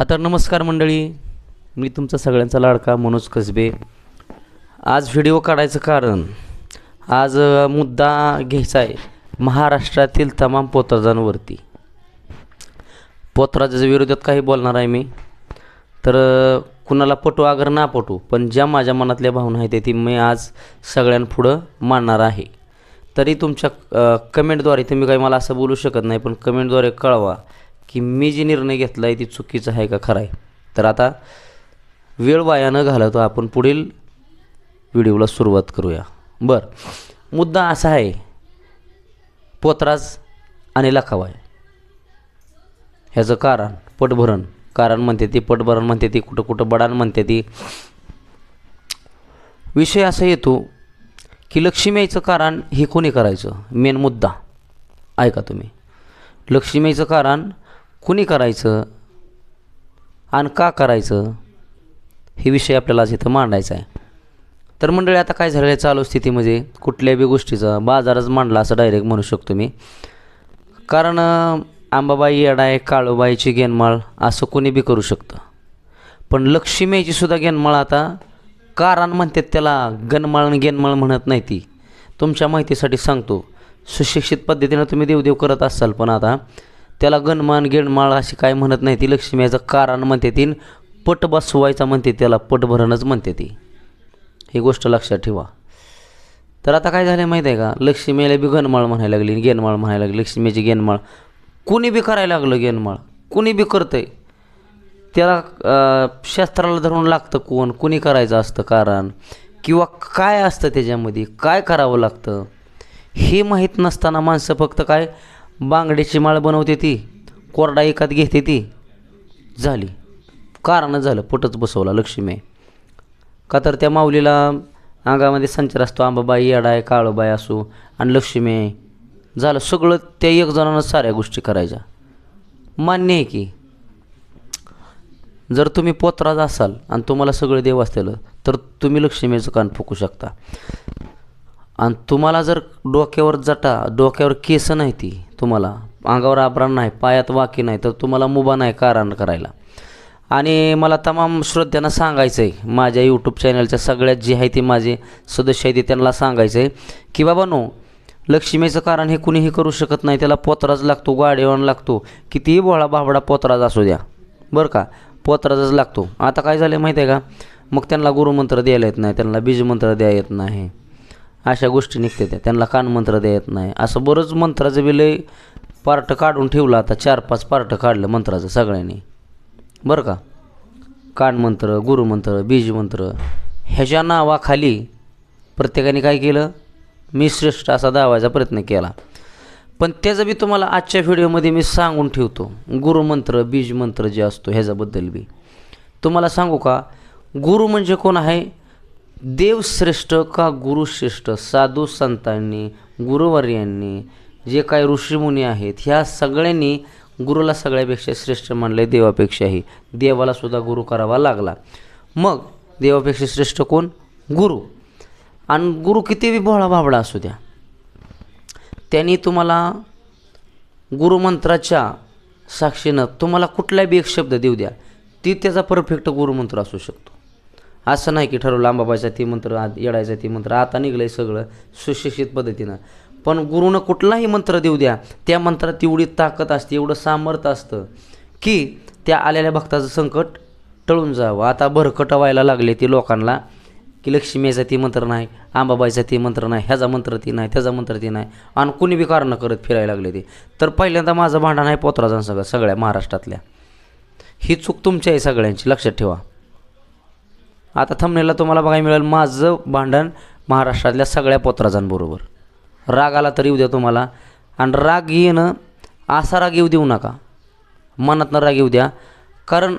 हा तर नमस्कार मंडळी. मी तुमचा सगळ्यांचा लाडका मनोज कसबे. आज व्हिडिओ काढायचं कारण आज मुद्दा घ्यायचा आहे महाराष्ट्रातील तमाम पोतराजांवरती. पोतराजाच्या विरोधात काही बोलणार आहे मी. तर कुणाला पटू अगर ना पटू पण ज्या माझ्या मनातल्या भावना आहेत ती मी आज सगळ्यांपुढं मांडणार आहे. तरी तुमच्या कमेंटद्वारे तुम्ही काही मला असं बोलू शकत नाही पण कमेंटद्वारे कळवा. की मी जी निर्णय घेतला आहे ती चुकीचा आहे का खरा आहे? तर आता वेळ वाया न घालवतो आपण पुढील व्हिडिओला सुरुवात करूया. बरं. मुद्दा असा आहे पोतराज आणि लखावाय ह्याचं कारण पटभरण. कारण म्हणते ती पटभरण म्हणते ती कुठं कुठं बडान म्हणते ती. विषय असा येतो की लक्ष्मीचं कारण हे कोणी करायचं? मेन मुद्दा. ऐका तुम्ही. लक्ष्मीचं कारण कुणी करायचं आणि का करायचं हे विषय आपल्याला आज इथं मांडायचा आहे. तर मंडळी आता काय झालेलं आहे चालू स्थितीमध्ये? कुठल्याही गोष्टीचं गोष्टीचा बाजारच मांडला असं डायरेक्ट म्हणू शकतो मी. कारण आंबाबाई येडाय काळूबाईची गेनमाळ असं कोणी बी करू शकतं. पण लक्ष्मीची सुद्धा गेनमाळ आता कारण म्हणतात त्याला गनमाळ आणि गेनमाळ म्हणत नाही ती. तुमच्या माहितीसाठी सांगतो सुशिक्षित पद्धतीनं तुम्ही देवदेव करत असाल पण आता त्याला गणमान गेणमाळ अशी काय म्हणत नाही ती. लक्ष्मीचं कारण म्हणते ती पट बसवायचा म्हणते त्याला पटभरणच म्हणते ती. ही गोष्ट लक्षात ठेवा. तर आता काय झालं माहीत आहे का? लक्ष्मीला बी गणमाळ म्हणायला लागली गेनमाळ म्हणायला लागली. लक्ष्मीची गेनमाळ कुणी बी करायला लागलं गेनमाळ कुणी बी करतंय? त्याला शस्त्राला शास्त्राला धरून लागतं कोण? कुणी करायचं असतं कारण? किंवा काय असतं त्याच्यामध्ये? काय करावं लागतं? हे माहीत नसताना माणसं फक्त काय बांगड्याची माळ बनवते ती. कोरडा एकात घेते ती. झाली. कारण झालं. पटच बसवला लक्ष्मी. का तर त्या माऊलीला अंगामध्ये संचार असतो. आंबाबाई येडाय काळूबाई असो. आणि लक्ष्मी. आहे. झालं सगळं त्या एक जणांना साऱ्या गोष्टी करायच्या. मान्य आहे की जर तुम्ही पोतराज असाल आणि तुम्हाला सगळं देव असलेलं तर तुम्ही लक्ष्मीचं कान फुकू शकता. आणि तुम्हाला जर डोक्यावर जटा डोक्यावर केस नाही ती तुम्हाला. अंगावर आभरण नाही पायात वाकी नाही तर तुम्हाला मुभा नाही कारण करायला. आणि मला तमाम श्रोत्यांना सांगायचं आहे माझ्या यूट्यूब चॅनलच्या सगळ्यात जे आहे ते माझे सदस्य आहे ते त्यांना सांगायचं आहे की बाबा नो लक्ष्मीचं कारण हे कुणीही करू शकत नाही त्याला पोतराज लागतो गाडीवान लागतो कितीही भोळा बाबडा पोतराज असू द्या बरं का? पोतराजच लागतो. आता काय झालं माहिती आहे का? मग त्यांना गुरुमंत्र द्यायला येत नाही त्यांना बीजमंत्र द्यायला येत नाही. अशा गोष्टी निघते त्या. त्यांना कानमंत्र देत नाही. असं बरंच मंत्राचं बी पार्ट काढून ठेवलं. आता चार पाच पार्ट काढलं मंत्राचं सगळ्यांनी. बरं का? कानमंत्र गुरुमंत्र बीजमंत्र ह्याच्या नावाखाली प्रत्येकाने काय केलं? मी श्रेष्ठ असा दावायचा प्रयत्न केला. पण त्याचं बी तुम्हाला आजच्या व्हिडिओमध्ये मी सांगून ठेवतो. गुरुमंत्र बीजमंत्र जे असतो ह्याच्याबद्दल बी. तुम्हाला सांगू का? गुरु म्हणजे कोण आहे? देवश्रेष्ठ का गुरुश्रेष्ठ? साधू संतांनी गुरुवर्यांनी जे काही ऋषीमुनी आहेत ह्या सगळ्यांनी गुरुला सगळ्यापेक्षा श्रेष्ठ मानले देवापेक्षाही. देवाला सुद्धा गुरु करावा लागला. मग देवापेक्षा श्रेष्ठ कोण? गुरु. आणि गुरु किती बी भोळा भाबडा असू द्या. त्यांनी तुम्हाला गुरुमंत्राच्या साक्षीनं तुम्हाला कुठलाही बी एक शब्द देऊ द्या. ती त्याचा परफेक्ट गुरुमंत्र असू शकतो. असं नाही की ठरवलं आंबाबाईचा ती मंत्र आत येडायचा ती मंत्र आता निघलं आहे सगळं सुशिक्षित पद्धतीनं. पण गुरुनं कुठलाही मंत्र देऊ द्या त्या मंत्रात तेवढी ताकद असते एवढं सामर्थ्य असतं की त्या आलेल्या भक्ताचं संकट टळून जावं. आता भरकट व्हायला लागले ती लोकांना की लक्ष्मीचा ती मंत्र नाही आंबाबाईचा ती मंत्र नाही ह्याचा मंत्र ती नाही त्याचा मंत्र ती नाही आणि कुणी बी कारणं करत फिरायला लागले ते. तर पहिल्यांदा माझं भांडण आहे पोतराजां सगळं सगळ्या महाराष्ट्रातल्या. ही चूक तुमची आहे सगळ्यांची लक्षात ठेवा. आता थंबनेला तुम्हाला बघायला मिळेल माझं भांडण महाराष्ट्रातल्या सगळ्या पोत्राजांबरोबर. राग आला तरी येऊ द्या तुम्हाला. आणि राग येणं असा राग येऊ देऊ नका. मनातनं राग येऊ द्या. कारण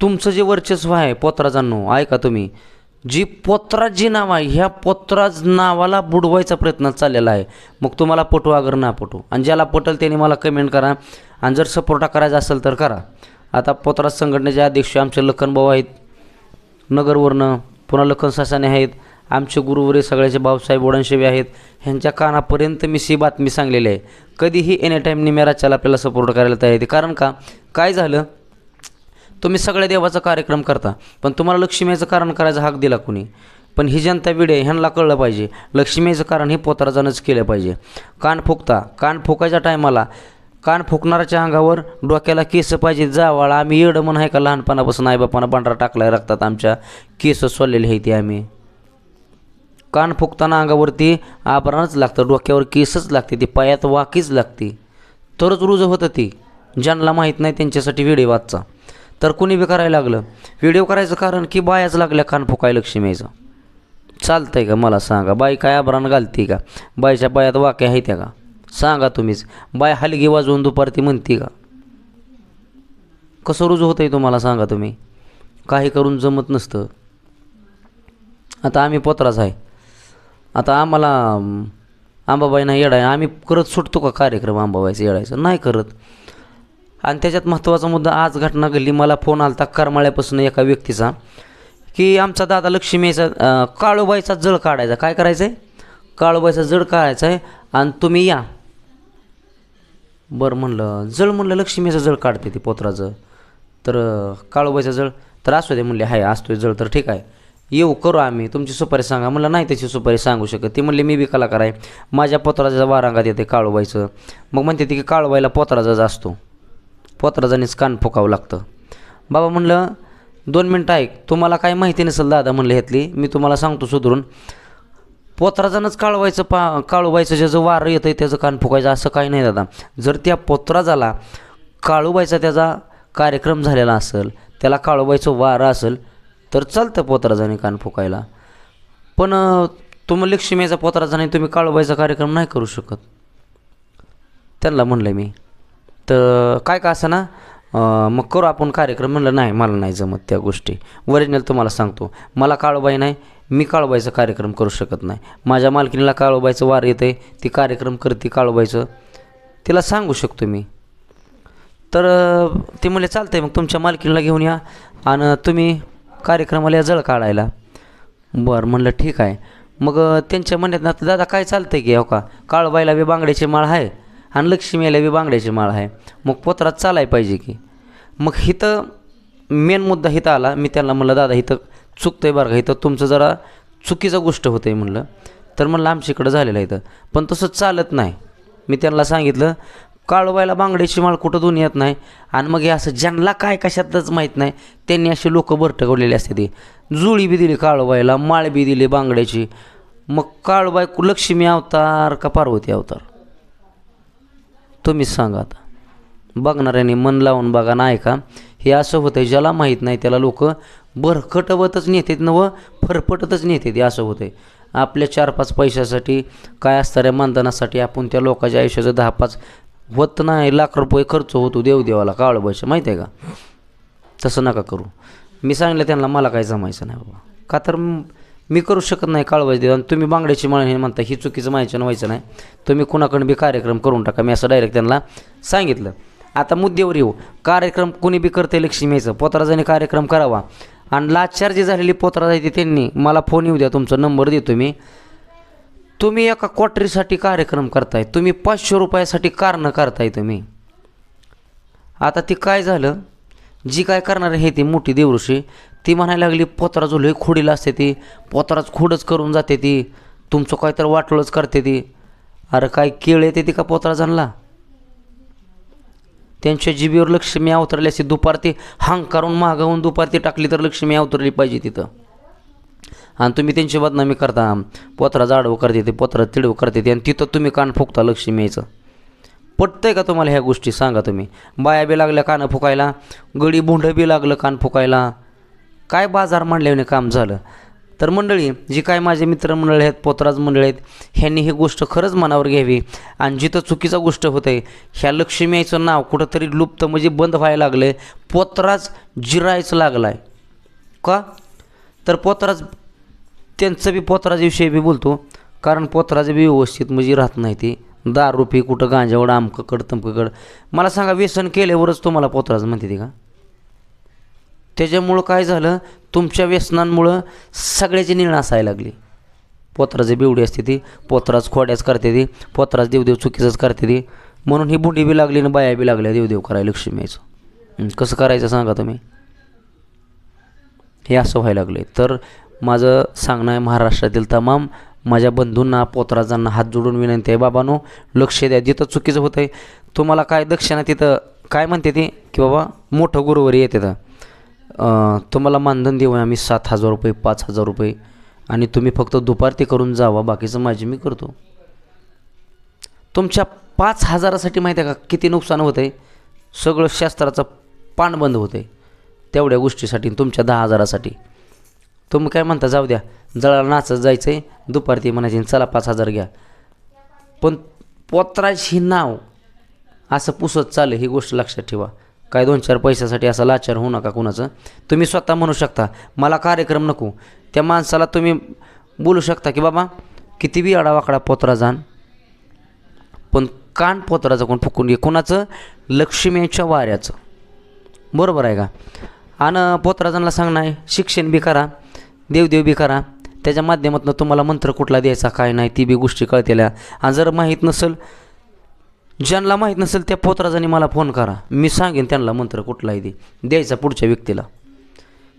तुमचं जे वर्चस्व आहे पोत्राजांनो ऐका तुम्ही. जी पोतराज जी नाव आहे ह्या पोत्राज नावाला बुडवायचा प्रयत्न चाललेला आहे. मग तुम्हाला पटू अगर ना पटू. आणि ज्याला पटेल त्याने मला कमेंट करा. आणि जर सपोर्टा करायचा असेल तर करा. आता पोत्राज संघटनेचे अध्यक्ष आमचे लखनभाऊ आहेत. नगरवरनं पुन्हा लखन सासाने आहेत. आमचे गुरुवरे सगळ्याचे भाऊसाहेब ओढणशेवी आहेत. ह्यांच्या कानापर्यंत मी सी बातमी सांगलेली आहे. कधीही एनी टाईम निमेराच्याला आपल्याला सपोर्ट करायला तयार येते कारण का? काय झालं? तुम्ही सगळ्या देवाचा कार्यक्रम करता पण तुम्हाला लक्ष्मीचं कारण करायचा हक दिला कुणी? पण ही जनता विडे ह्यांना कळलं पाहिजे. लक्ष्मीचं कारण हे पोतराजानंच केलं पाहिजे. कान फुकता. कान फुकायच्या टायमाला कान फुकणाराच्या अंगावर डोक्याला केस पाहिजे जावाळा आम्ही येडं म्हण आहे का? लहानपणापासून आईबापानं पांढरा टाकलाय रक्तात आमच्या. केस सोललेले आहे ते आम्ही. कान फुकताना अंगावरती आभरणच लागतं डोक्यावर केसच लागते ती पायात वाकीच लागते. तरच रुज होतं ती. ज्यांना माहीत नाही त्यांच्यासाठी व्हिडिओ वाचचा. तर कुणी बी करायला लागलं? व्हिडिओ करायचं कारण की बायाच लागल्या कान फुकाय लक्ष्मीचं चालतंय का? मला सांगा. बाई काय आभरण घालते का? बाईच्या पायात वाक्या आहेत त्या का? सांगा तुम्हीच. बाय हलगी वाजवून दुपारती म्हणते का? कसं रुजू होतं आहे तुम्हाला सांगा तुम्ही. काही करून जमत नसतं. आता आम्ही पोत्राच आहे. आता आम्हाला आंबाबाई नाही येडाय. आम्ही करत सुटतो का कार्यक्रम आंबाबाईचा येडायचं? नाही करत. आणि त्याच्यात महत्त्वाचा मुद्दा आज घटना घडली. मला फोन आलता करमाळ्यापासून एका व्यक्तीचा की आमचा दादा लक्ष्मीचा काळोबाईचा काळूबाईचा जळ काढायचा. काय करायचं आहे काळूबाईचा जळ काढायचा आहे आणि तुम्ही या. बरं म्हणलं जळ म्हणलं लक्ष्मीचं जळ काढते ती पोत्राचं. तर अं, जळ तर असू दे म्हणले हाय असतोय जळ तर ठीक आहे. येऊ करू आम्ही तुमची सुपारी सांगा. म्हणलं नाही त्याची सुपारी सांगू शकत. ती म्हणली मी बी कलाकार आहे. माझ्या पोत्राच्या वारांगात येते काळूबाईचं. मग म्हणते ती की काळूबाईला पोत्राचाच असतो. पोत्राजानेच कान फुकावं लागतं. बाबा म्हणलं दोन मिनटं ऐक. तुम्हाला काय माहिती नसेल दादा म्हणलं ह्यातली मी तुम्हाला सांगतो सुधरून. पोत्राजानंच काळवायचं पा काळूबाईचं ज्याचं वारं येतं आहे त्याचं कान फुकायचं असं काही नाही दादा. जर त्या पोत्राजाला काळूबाईचा त्याचा कार्यक्रम झालेला असेल त्याला काळूबाईचं वारं असेल तर चालतं पोत्राजाने कान फुकायला. पण तुम्ही लक्ष्मीचा पोत्राजाने तुम्ही काळूबाईचा कार्यक्रम नाही करू शकत. त्यांना म्हणलं मी. तर काय का असं ना मग करू आपण कार्यक्रम म्हणलं नाही मला नाही जमत त्या गोष्टी. ओरिजिनल तुम्हाला सांगतो मला काळूबाई नाही मी काळोबाईचा कार्यक्रम करू शकत नाही. माझ्या मालकीनीला काळोबाईचं वार येतं आहे ती कार्यक्रम करते काळोबाईचं. तिला सांगू शकतो मी. तर ते म्हणले चालतं आहे मग तुमच्या मालकीनीला घेऊन या आणि तुम्ही कार्यक्रमाला या जळ काढायला. बरं म्हणलं ठीक आहे. मग त्यांच्या म्हणण्यात ना दादा काय चालतंय की हो का? काळबाईला बी बांगड्याची माळ आहे आणि लक्ष्मीला बी बांगड्याची माळ आहे. मग पोत्रात चालाय पाहिजे की. मग हिथं मेन मुद्दा हिथं आला. मी त्यांना म्हणलं दादा चुकतं आहे बरं का? इथं तुमचं जरा चुकीचं गोष्ट होतं आहे म्हणलं. तर म्हणलं आमच्या इकडं झालेलं आहे इथं. पण तसं चालत नाही. मी त्यांना सांगितलं काळोबायला बांगड्याची माळ कुठं दोन येत नाही? आणि मग हे असं ज्यांना काय कशातच माहीत नाही त्यांनी असे लोक बरटकवलेले असते ती जुळी बी दिली काळोबायला माळ बी दिली बांगड्याची. मग काळबाय लक्ष्मी अवतार का पार्वती अवतार? तुम्हीच सांगा आता. बघणाऱ्यांनी मन लावून बघा ना का हे असं होतं आहे ज्याला माहीत नाही त्याला लोक बरखटवतच नेतात व फरफटतच नेतात असं होतं आहे आपल्या चार पाच पैशासाठी काय असणाऱ्या मानधनासाठी आपण त्या लोकांच्या आयुष्याचं दहा पाच होत नाही लाख रुपये खर्च होतो देवदेवाला काळ पैसे माहीत आहे का? तसं नका करू. मी सांगितलं त्यांना मला काय जमायचं नाही बाबा. का तर मी करू शकत नाही काळवायचं देऊ आणि तुम्ही बांगड्याची मळ हे म्हणता ही चुकीचं माहिती व्हायचं नाही. तुम्ही कुणाकडून बी कार्यक्रम करून टाका. मी असं डायरेक्ट त्यांना सांगितलं. आता मुद्द्यावर येऊ. कार्यक्रम कोणी बी करते यायचं. पोतराजाने कार्यक्रम करावा. आणि लाचार जी झालेली पोतराज आहे ती त्यांनी मला फोन येऊ द्या तुमचा नंबर देतो मी. तुम्ही एका क्वाटरीसाठी कार्यक्रम करताय तुम्ही पाचशे रुपयासाठी कारणं करताय तुम्ही. आता ती काय झालं? जी काय करणार आहे ती मोठी देवऋषी ती म्हणायला लागली पोतरा जो लय खोडीला असते ती पोतराच खोडच करून जाते ती तुमचं काय तर वाटलंच करते ती. अरे काय केळ येते ती का पोतरा जाणला त्यांच्या जिबीवर लक्ष्मी अवतरली असे दुपार ती हांकारून मागावून दुपार ते टाकली तर लक्ष्मी अवतरली पाहिजे तिथं. आणि तुम्ही त्यांची बदनामी करता. पोत्रा जाडवं करते ते पोत्रा तिडवं करते ते आणि तिथं तुम्ही कान फुकता लक्ष्मी यायचं पटतंय का तुम्हाला ह्या गोष्टी? सांगा तुम्ही. बाया बी लागल्या कानं फुकायला गडी बुंड बी लागलं कान फुकायला. काय बाजार मांडल्याने काम झालं? तर मंडळी जी काय माझे मित्रमंडळी आहेत पोतराज मंडळी आहेत ह्यांनी ही गोष्ट खरंच मनावर घ्यावी. आणि जिथं चुकीचा गोष्ट होत आहे ह्या लक्ष्मीचं नाव कुठंतरी लुप्त म्हणजे बंद व्हायला लागलं आहे पोतराज जिरायचं लागला आहे का? तर पोतराज त्यांचं बी पोतराजाविषयी बी बोलतो. कारण पोतराज बी व्यवस्थित म्हणजे राहत नाही ते. दारूपी कुठं गांजावड आमककड तमककड मला सांगा व्यसन केल्यावरच तुम्हाला पोतराज म्हणते ते का? त्याच्यामुळं काय झालं? तुमच्या व्यसनांमुळं सगळ्याची निर्णय असायला लागली. पोतराची बिवडी असते ती. पोतराज खोड्याच करते ती. पोतराज देवदेव चुकीचंच करते ती. म्हणून ही बुंडी बी लागली आणि बाया बी लागल्या देवदेव करायला लक्ष्मी यायचं. कसं करायचं सांगा तुम्ही? हे असं व्हायला लागले तर माझं सांगणं आहे महाराष्ट्रातील तमाम माझ्या बंधूंना पोतराजांना हात जोडून विनंती आहे. बाबांनो लक्ष द्या. जिथं चुकीचं होतं आहे तुम्हाला काय दक्षिणा तिथं काय म्हणते ते? की बाबा मोठं गुरुवारी येते तर. तुम्हाला मानधन देऊ आम्ही सात हजार रुपये पाच हजार रुपये. आणि तुम्ही फक्त दुपारती करून जावा बाकीचं माझी मी करतो. तुमच्या पाच हजारासाठी माहिती आहे का किती नुकसान होतं आहे सगळं शास्त्राचं पानबंद होतं आहे तेवढ्या गोष्टीसाठी तुमच्या दहा हजारासाठी. तुम्ही काय म्हणता जाऊ द्या. जळाला नाचत जायचं आहे दुपारती म्हणायचे चला पाच हजार घ्या. पण पोत्राची नाव असं पुसत चालेल ही गोष्ट लक्षात ठेवा. काय दोन चार पैशासाठी असा लाचार होऊ नका कुणाचं. तुम्ही स्वतः म्हणू शकता मला कार्यक्रम नको. त्या माणसाला तुम्ही बोलू शकता की बाबा किती बी आडावाकडा पोतरा जाण पण कान पोत्राचं कोण फुकून घे. कोणाचं? लक्ष्मीच्या वाऱ्याचं. बरोबर आहे का? आणि पोतराजांना सांगणं आहे शिक्षण बी करा देवदेव बी करा. त्याच्या माध्यमातून तुम्हाला मंत्र कुठला द्यायचा काय नाही ती बी गोष्टी कळतेल्या. आणि जर माहीत नसेल ज्यांना माहीत नसेल त्या पोतराजाने मला फोन करा. मी सांगेन त्यांना मंत्र कुठलाही दे. द्यायचा पुढच्या व्यक्तीला.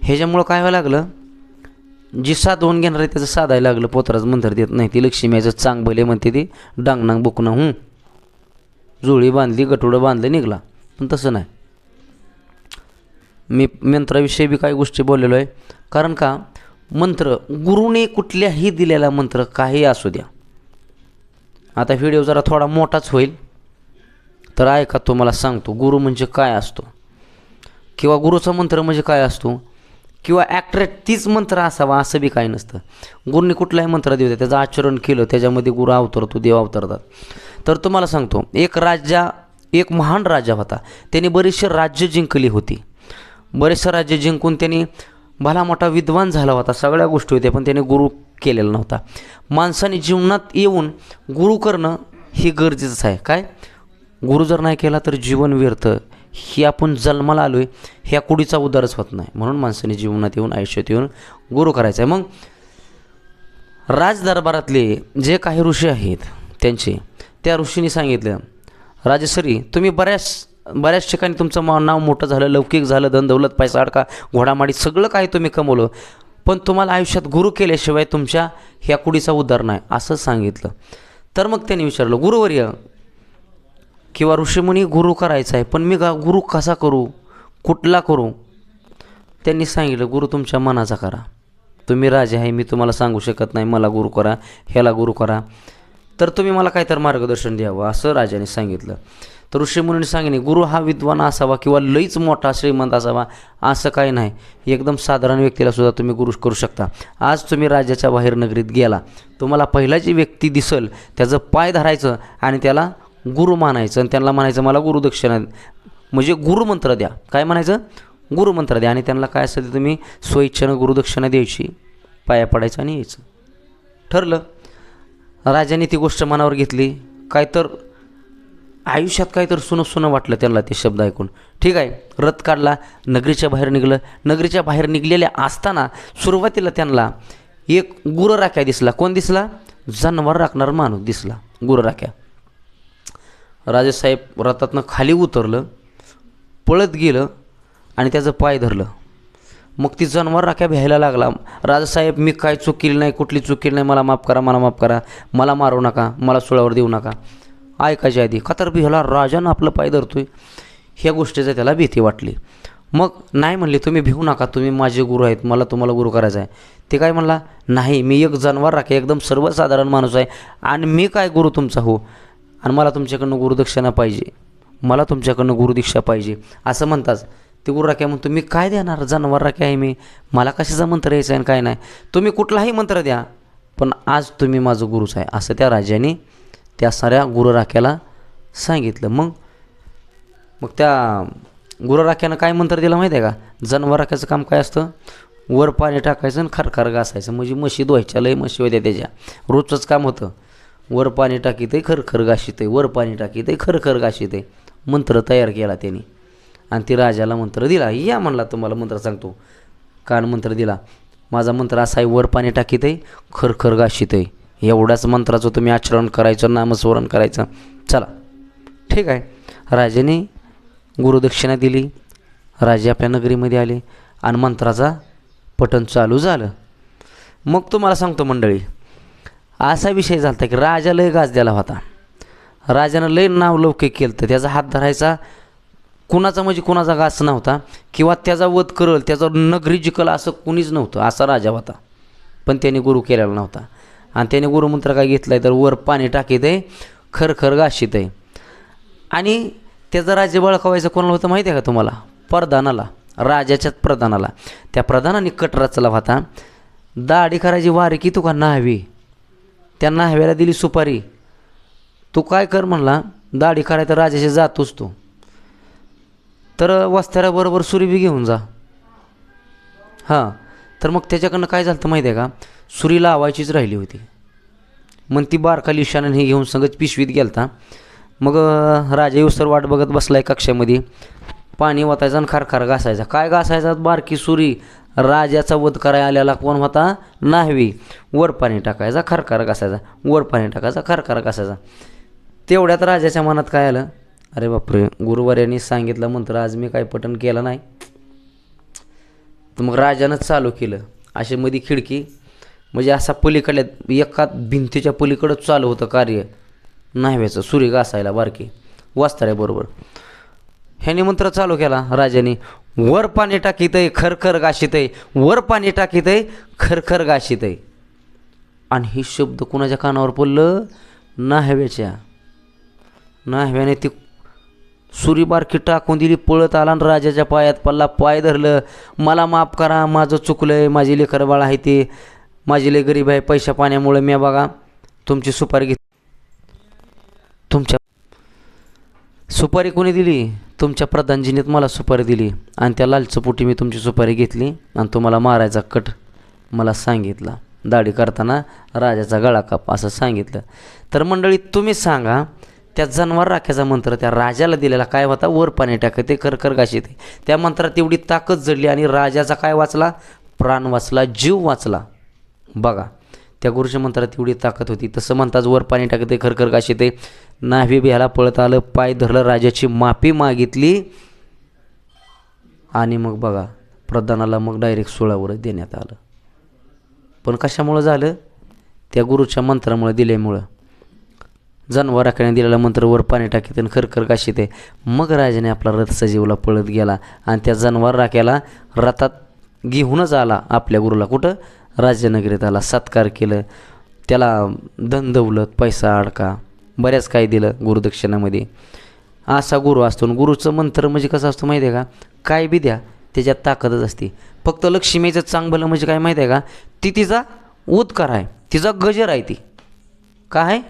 ह्याच्यामुळं काय व्हायला लागलं? जी साधवून घेणार आहे त्याचं साधायला लागलं. पोतराज मंत्र देत नाही. ती लक्ष्मीचं चांग भले म्हणते ती. डांगणांग बुकणं हूं. जुळी बांधली गटुडं बांधलं निघला. पण तसं नाही. मी मंत्राविषयी बी काही गोष्टी बोललेलो आहे. कारण का? मंत्र गुरुने कुठल्याही दिलेला मंत्र काही असू द्या. आता व्हिडिओ जरा थोडा मोठाच होईल. तर ऐका तुम्हाला सांगतो गुरु म्हणजे काय असतो? किंवा गुरुचा मंत्र म्हणजे काय असतो? किंवा ॲक्टरेट तीच मंत्र असावा असं बी काय नसतं. गुरुने कुठलाही मंत्र देऊ द्या त्याचं आचरण केलं त्याच्यामध्ये गुरु अवतरतो देव अवतरतात. तर तुम्हाला सांगतो एक राजा एक महान राजा होता. त्याने बरीचशी राज्य जिंकली होती. बरेचसे राज्य जिंकून त्यांनी भला मोठा विद्वान झाला होता सगळ्या गोष्टी होत्या पण त्याने गुरु केलेला नव्हता. माणसाने जीवनात येऊन गुरु करणं हे गरजेचंच आहे. काय? गुरु जर नाही केला तर जीवन व्यर्थ. ही आपण जन्माला आलो आहे ह्या कुडीचा उद्धारच होत नाही. म्हणून माणसाने जीवनात येऊन आयुष्यात येऊन गुरु करायचा आहे मग राजदरबारातले जे काही ऋषी आहेत त्यांचे त्या ऋषींनी सांगितलं राजेश्वरी तुम्ही बऱ्याच बऱ्याच ठिकाणी तुमचं मा नाव मोठं झालं लौकिक झालं धन दौलत पैसा अडका घोडामाडी सगळं काही तुम्ही कमवलं. पण तुम्हाला आयुष्यात गुरु केल्याशिवाय तुमच्या ह्या कुडीचा उद्धार नाही. असं सांगितलं. तर मग त्यांनी विचारलं गुरुवर्य किंवा ऋषीमुनी गुरु करायचा आहे पण मी का गुरु कसा करू? कुठला करू? त्यांनी सांगितलं गुरु तुमच्या मनाचा करा. तुम्ही राजे आहे मी तुम्हाला सांगू शकत नाही. मला गुरु करा ह्याला गुरु करा. तर तुम्ही मला काय तर मार्गदर्शन द्यावं असं राजाने सांगितलं. तर ऋषीमुनीने सांगितले गुरु हा विद्वान असावा किंवा लईच मोठा श्रीमंत असावा असं काही नाही. एकदम साधारण व्यक्तीला सुद्धा तुम्ही गुरु करू शकता. आज तुम्ही राज्याच्या बाहेर नगरीत गेला. तुम्हाला पहिला जी व्यक्ती दिसल त्याचं पाय धरायचं आणि त्याला गुरु मानायचं आणि त्यांना म्हणायचं मला गुरुदक्षिणा म्हणजे गुरुमंत्र द्या. काय म्हणायचं? गुरुमंत्र द्या. आणि त्यांना काय असेल ते तुम्ही स्वइच्छेनं गुरुदक्षिणा द्यायची. पाया पडायचं आणि यायचं. ठरलं. राजाने ती गोष्ट मनावर घेतली. काय तर आयुष्यात काय तर सुनं सुनं वाटलं त्यांना ते शब्द ऐकून. ठीक आहे. रथ काढला. नगरीच्या बाहेर निघलं. नगरीच्या बाहेर निघलेल्या असताना सुरुवातीला त्यांना एक गुरराख्या दिसला. कोण दिसला? जनावर राखणार माणूस दिसला. गुरराख्या. राजेसाहेब रथातनं खाली उतरलं पळत गेलं आणि त्याचं पाय धरलं. मग ती जनावर राख्या भ्यायला लागला. राजासाहेब मी काय चूक केली नाही कुठली चूक केली नाही मला माफ करा मला माफ करा मला मारू नका मला सुळावर देऊ नका. ऐकायच्या आधी का तर ह्याला राजानं आपलं पाय धरतोय. ह्या गोष्टीचं त्याला भीती वाटली. मग नाही म्हणले तुम्ही भिवू नका तुम्ही माझे गुरु आहेत मला तुम्हाला गुरु करायचा आहे. ते काय म्हणला नाही मी एक जनावर राखे एकदम सर्वसाधारण माणूस आहे आणि मी काय गुरु तुमचा हो? आणि मला तुमच्याकडनं गुरुदक्षिणा पाहिजे. मला तुमच्याकडनं गुरुदीक्षा पाहिजे. असं म्हणताच ते गुरुराख्या म्हणतो मी काय देणार? जनावर राख्या आहे मी. मला कशाचा मंत्र यायचा आहे आणि काय नाही? तुम्ही कुठलाही मंत्र द्या पण आज तुम्ही माझं गुरुच आहे असं त्या राजाने त्या साऱ्या गुरुराख्याला सांगितलं. मग मग त्या गुरुराख्यानं काय मंत्र दिलं माहिती आहे का? जनावर राख्याचं काम काय असतं? वर पाणी टाकायचं आणि खरखर घासायचं. म्हणजे म्हशी धुवायच्या लय म्हशी होत्या त्याच्या. रोजचंच काम होतं. वर पाणी टाकीत आहे खरखर घाशीत आहे वर पाणी टाकीत आहे खरखर घाशीत आहे मंत्र तयार केला त्यांनी. आणि ती राजाला मंत्र दिला. या म्हणला तुम्हाला मंत्र सांगतो. कान मंत्र दिला. माझा मंत्र असा आहे वर पाणी टाकीत आहे खरखर घाशीत आहे एवढ्याच मंत्राचं तुम्ही आचरण करायचं नामस्मरण करायचं. चला. ठीक आहे. राजाने गुरुदक्षिणा दिली. राजे आपल्या नगरीमध्ये आले. आणि मंत्राचा पठन चालू झालं. मग तुम्हाला सांगतो मंडळी असा विषय झाला होता की राजा लय गाजलेला होता. राजानं लय नाव लौकिक केलं तर त्याचा हात धरायचा कुणाचा म्हणजे कुणाचा गास नव्हता किंवा त्याचा वध करल त्याचा नगरी जिकल असं कुणीच नव्हतं असा राजा होता. पण त्याने गुरु केलेला नव्हता. आणि त्याने गुरुमंत्र काय घेतला आहे तर वर पाणी टाकीत आहे खरखर गाशीत आहे. आणि त्याचा राज्य बळकावायचं कोणाला होतं माहिती आहे का तुम्हाला? प्रधानाला राजाच्याच प्रधानाला. त्या प्रधानाने कट रचला होता. दाढी करायची वारी की तुका न्हावी? त्यांना हव्याला दिली सुपारी. तू काय कर म्हणला दाढी करायचं राजाशी जातोच तू. तर वस्त्याराबरोबर सुरीबी घेऊन जा. हां तर मग त्याच्याकडनं काय झालं तर माहिती आहे का? सुरी लावायचीच राहिली होती. मग ती बारकाली इशानं हे घेऊन संगत पिशवीत गेलता. मग राजा युसर वाट बघत बसलाय कक्षामध्ये. पाणी वाचायचं आणि खारखार घासायचा. काय घासायचा? बारकी सुरी राजाचा वध करायला आलेला कोण होता? नाहवी. वर पाणी टाकायचा खारखार असायचा वर पाणी टाकायचा खारखार असायचा तेवढ्यात राजाच्या मनात काय आलं? अरे बापरे गुरुवार यांनी सांगितलं मंत्र आज मी काय पठण केलं नाही. तर मग राजानंच चालू केलं. अशी मधी खिडकी. म्हणजे असा पलीकडल्या एका भिंतीच्या पलीकडं चालू होतं कार्य. न्हाव्याचं सूर्य घासायला बारकी. बरोबर ह्याने मंत्र चालू केला राजाने. वर पाणी टाकीत आहे खरखर गाशीत आहे वर पाणी टाकीत आहे खरखर गाशीत आहे आणि हे शब्द कुणाच्या कानावर पडलं? न्हाव्याच्या न्हाव्याने ती सुरी बारकी टाकून दिली पळत आला आणि राजाच्या पायात पल्ला पाय धरलं. मला माफ करा माझं चुकलं आहे माझी लेकरबाळ आहे ते. माझी लय गरीब आहे पैशा पाण्यामुळे मी बघा तुमची सुपारी घेत तुमच्या सुपारी कोणी दिली? तुमच्या प्रधानजीनेत मला सुपारी दिली आणि त्या लालचपोटी मी तुमची सुपारी घेतली आणि तुम्हाला मारायचा कट मला सांगितला. दाढी करताना राजाचा गळा काप असं सांगितलं. तर मंडळी तुम्ही सांगा त्या जनावर राख्याचा मंत्र त्या राजाला दिलेला काय होता? वर पाणी टाकत ते करकर गाशी ते त्या मंत्रात तेवढी ताकद जडली आणि राजाचा काय वाचला? प्राण वाचला जीव वाचला. बघा. त्या गुरुच्या मंत्रात एवढी ताकद होती. तसं म्हणताच वर पाणी टाकत ते खरखर गाशी ते नाव्ही बिहाला पळत आलं पाय धरलं राजाची माफी मागितली. आणि मग बघा प्रधानाला मग डायरेक्ट सोळावरच देण्यात आलं. पण कशामुळं झालं? त्या गुरुच्या मंत्रामुळे दिल्यामुळं जनावराकडे दिलेला मंत्र वर पाणी टाकीत आणि खरखर काशीत आहे मग राजाने आपला रथ सजीवला पळत गेला आणि त्या जनावर राख्याला रथात घेऊनच आला आपल्या गुरुला. कुठं? राजनगरीत आला सत्कार केलं. त्याला धन दौलत पैसा अडका बऱ्याच काही दिलं गुरुदक्षिणामध्ये. असा गुरु असतो आणि गुरुचं मंत्र म्हणजे कसं असतं माहिती आहे का? काय बी द्या त्याच्यात ताकदच असते. फक्त लक्ष्मीचं चांगलं म्हणजे काय माहिती आहे का? ती तिचा उद्कार आहे तिचा गजर आहे ती. काय आहे?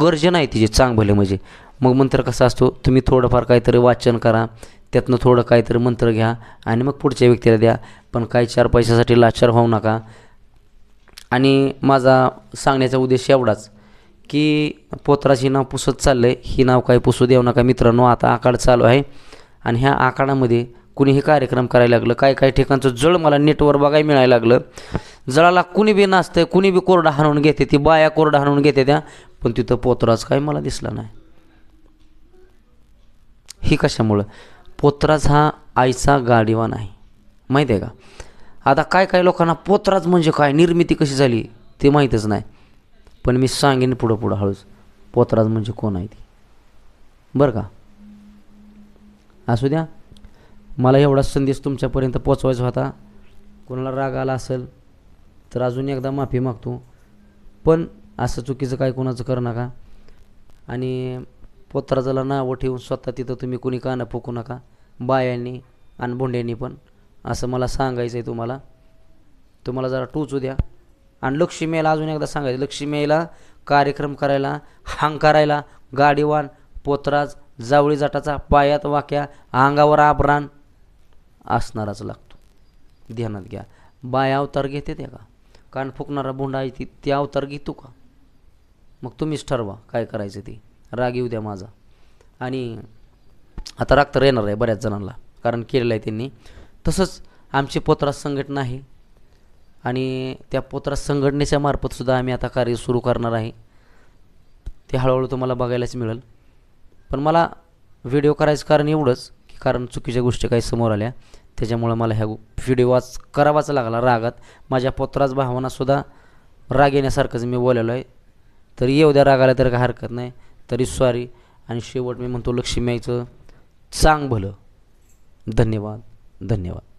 गर्जन आहे तिची चांगभले म्हणजे. मग मंत्र कसा असतो? तुम्ही थोडंफार काहीतरी वाचन करा त्यातनं थोडं काहीतरी मंत्र घ्या आणि मग पुढच्या व्यक्तीला द्या. पण काही चार पैशासाठी लाचार होऊ नका. आणि माझा सांगण्याचा उद्देश एवढाच की पोत्राची नाव पुसत चाललं आहे ही नाव काही पुसू देऊ नका मित्रांनो. आता आखाड चालू आहे. आणि ह्या आखाडामध्ये कुणीही कार्यक्रम करायला लागलं. काही काही ठिकाणचं जळ मला नेटवर बघायला मिळायला लागलं. जळाला कुणी बी नाचतंय कुणी बी कोरडा हाणून घेते ती बाया कोरडा हाणून घेते त्या. पण तिथं पोत्राच काय मला दिसला नाही. ही कशामुळं? पोत्राच हा आईचा गाडीवान आहे. माहिती आहे का? आता काय काय लोकांना पोत्राच म्हणजे काय? निर्मिती कशी झाली ते माहीतच नाही. पण मी सांगेन पुढं पुढं हळूच. पोतराज म्हणजे कोण आहे ती? बरं का? असू द्या. मला एवढा संदेश तुमच्यापर्यंत पोचवायचा होता. कोणाला राग आला असेल तर अजून एकदा माफी मागतो. पण असं चुकीचं काय कोणाचं करू नका. आणि पोतराजाला नावं ठेवून स्वतः तिथं तुम्ही कोणी कानं फुकू नका. बायांनी आणि बोंड्यांनी पण. असं मला सांगायचं आहे तुम्हाला. तुम्हाला जरा टोचू द्या. आणि लक्ष्मीला अजून एकदा सांगायचं. लक्ष्मीला कार्यक्रम करायला हांग करायला गाडीवान पोतराज जावळी जाटाचा पायात वाक्या अंगावर आबरान असणाराच लागतो. ध्यानात घ्या. बाया अवतार घेते त्या का? कान फुकणारा बोंडा आहे ती ते अवतार घेतो का? मग तुम्हीच ठरवा काय करायचं ते. राग येऊ द्या माझा. आणि आता राग तर येणार आहे बऱ्याच जणांना. कारण केलेलं आहे त्यांनी. तसंच आमची पोत्रा संघटना आहे. आणि त्या पोत्रा संघटनेच्या मार्फतसुद्धा आम्ही आता कार्य सुरू करणार आहे. ते हळूहळू तुम्हाला बघायलाच मिळेल. पण मला व्हिडिओ करायचं कारण एवढंच की कारण चुकीच्या गोष्टी काही समोर आल्या. त्याच्यामुळं मला ह्या व्हिडिओ वाच करावाच लागला रागात. माझ्या पोत्राच भावनासुद्धा राग येण्यासारखंच मी बोलायलो आहे तरी येऊ द्या रागाला तर काय हरकत नाही. तरी सॉरी आणि शेवट मी म्हणतो लक्ष्मी यायचं चांग भलं. धन्यवाद. धन्यवाद